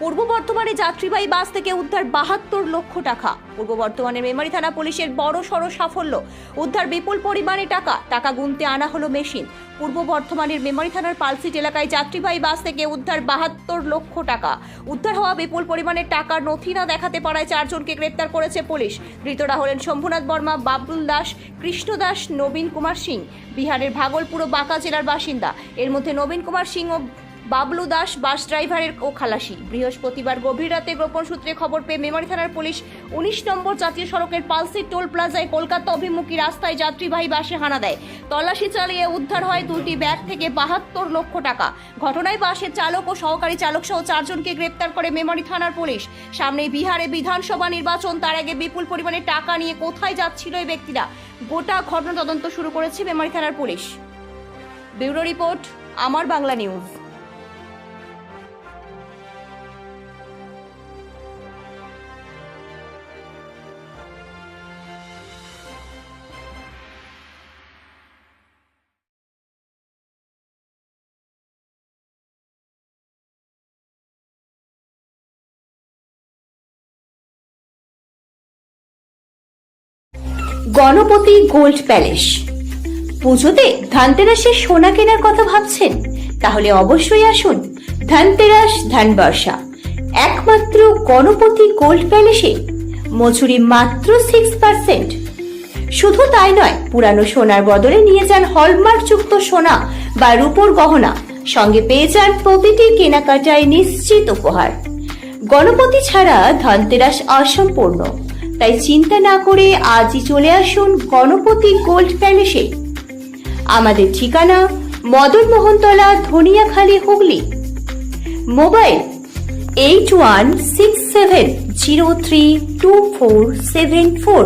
পূর্ব বর্ধমানে যাত্রীবাহী বাস থেকে উদ্ধার বাহাত্তর লক্ষ টাকা। পূর্ব বর্ধমানের মেমারি থানা পুলিশের বড় সড় সাফল্য। উদ্ধার বিপুল পরিমাণে টাকা টাকা গুনতে আনা হলো মেশিন। পূর্ব বর্ধমানের মেমারি থানার পালসিট এলাকায় যাত্রীবাহী বাস থেকে উদ্ধার বাহাত্তর লক্ষ টাকা। উদ্ধার হওয়া বিপুল পরিমাণে টাকার নথি না দেখাতে পারায় চারজনকে গ্রেপ্তার করেছে পুলিশ। ধৃতরা হলেন শম্ভুনাথ বর্মা বাবুল দাস, কৃষ্ণ দাস, নবীন কুমার সিং। বিহারের ভাগলপুর ও বাঁকা জেলার বাসিন্দা। এর মধ্যে নবীন কুমার সিং ও বাবলু দাস বাস ড্রাইভারের ও খালাসি। বৃহস্পতিবার গভীর রাতে গোপন সূত্রে খবর পেয়ে মেমারি থানার পুলিশ উনিশ নম্বর জাতীয় সড়কের পালসি টোল প্লাজায় কলকাতা অভিমুখী রাস্তায় যাত্রীবাহী বাসে হানা দেয়। তল্লাশি চালিয়ে উদ্ধার হয় দুটি ব্যাগ থেকে বাহাত্তর লক্ষ টাকা। ঘটনায় বাসের চালক ও সহকারী চালক সহ চারজনকে গ্রেপ্তার করে মেমারি থানার পুলিশ। সামনে বিহারে বিধানসভা নির্বাচন, তার আগে বিপুল পরিমাণে টাকা নিয়ে কোথায় যাচ্ছিল এই ব্যক্তিরা? গোটা ঘটনা তদন্ত শুরু করেছে মেমারি থানার পুলিশ। ব্যুরো রিপোর্ট, আমার Bangla news. Ganapati gold palace. পুজোতে ধানতেরাসের সোনা কেনার কথা ভাবছেন? তাহলে অবশ্যই আসুন ধানতেরাস ধানবর্ষা। একমাত্র গণপতি গোল্ড প্যালেসে মজুরি মাত্র সিক্স পার্সেন্ট শুধু তাই নয়, পুরানো সোনার বদলে নিয়ে যান হলমার্কযুক্ত সোনা বা রূপোর গহনা। সঙ্গে পেয়ে যান প্রতিটি কেনাকাটায় নিশ্চিত উপহার। গণপতি ছাড়া ধনতেরাস অসম্পূর্ণ। তাই চিন্তা না করে আজই চলে আসুন গণপতি গোল্ড প্যালেসে। আমাদের ঠিকানা Madan Mohantala Dhaniakhali Hooghly. Mobile eight one six seven zero three two four seven four.